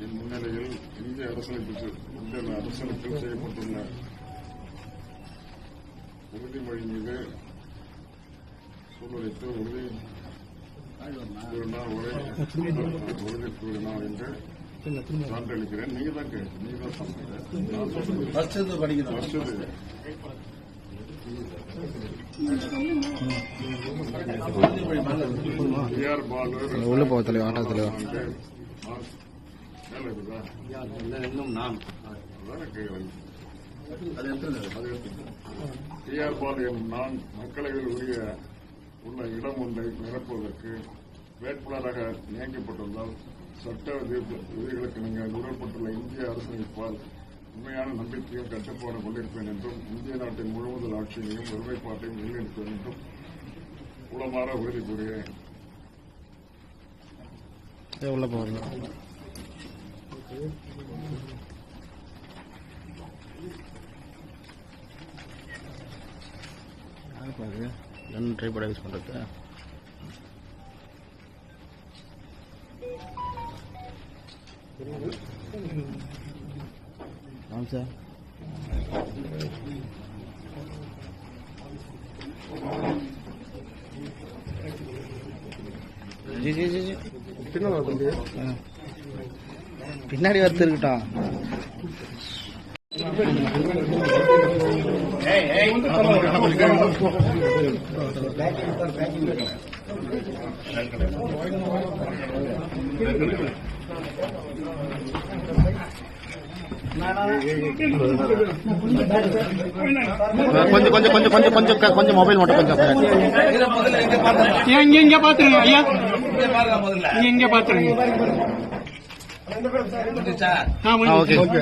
என் முன்னிலையில் இந்திய அரசமைப்பு இந்திய அரசமைப்பில் செய்யப்பட்டுள்ள உறுதிமொழி மீது சூழலித்து உறுதி உறுதி நீங்க தான் தான் சொன்னீங்க படிக்கிறேன் உள்ள போக தலைவா தலைவா. இன்னும் நான் அதானே நான் மக்களவையில் உரிய உள்ள இடம் ஒன்றை நிரப்புவதற்கு வேட்பாளராக நியமிக்கப்பட்டுள்ளதால் சட்ட விதி- விதிகளுக்கு நீங்கள் நிறுவப்பட்டுள்ள இந்திய அரசமைப்பால் உண்மையான நம்பிக்கையும் கட்டுப்பாடு கொண்டிருப்பேன் என்றும் இந்திய நாட்டின் முழுமுதல் ஆட்சியையும் ஒருமைப்பாட்டையும் நிலைநிறுத்துவேன் என்றும் உளமாற உறுதி கூறுகிறேன் போகிறது என்ன ட்ரை பண்ண யூஸ் பண்ணுறது ஆமாம் சார் ஜி ஜி. ஜி ஜி ஆ. பின்னாடி வரத்து இருக்கட்டும். கொஞ்சம் கொஞ்சம் கொஞ்சம் கொஞ்சம் கொஞ்சம் கொஞ்சம் மொபைல் மட்டும் கொஞ்சம் இங்க இங்க இங்க பாத்துருங்க ஐயா. இங்க இங்க பாத்துருங்க. ஓகே. ஓகே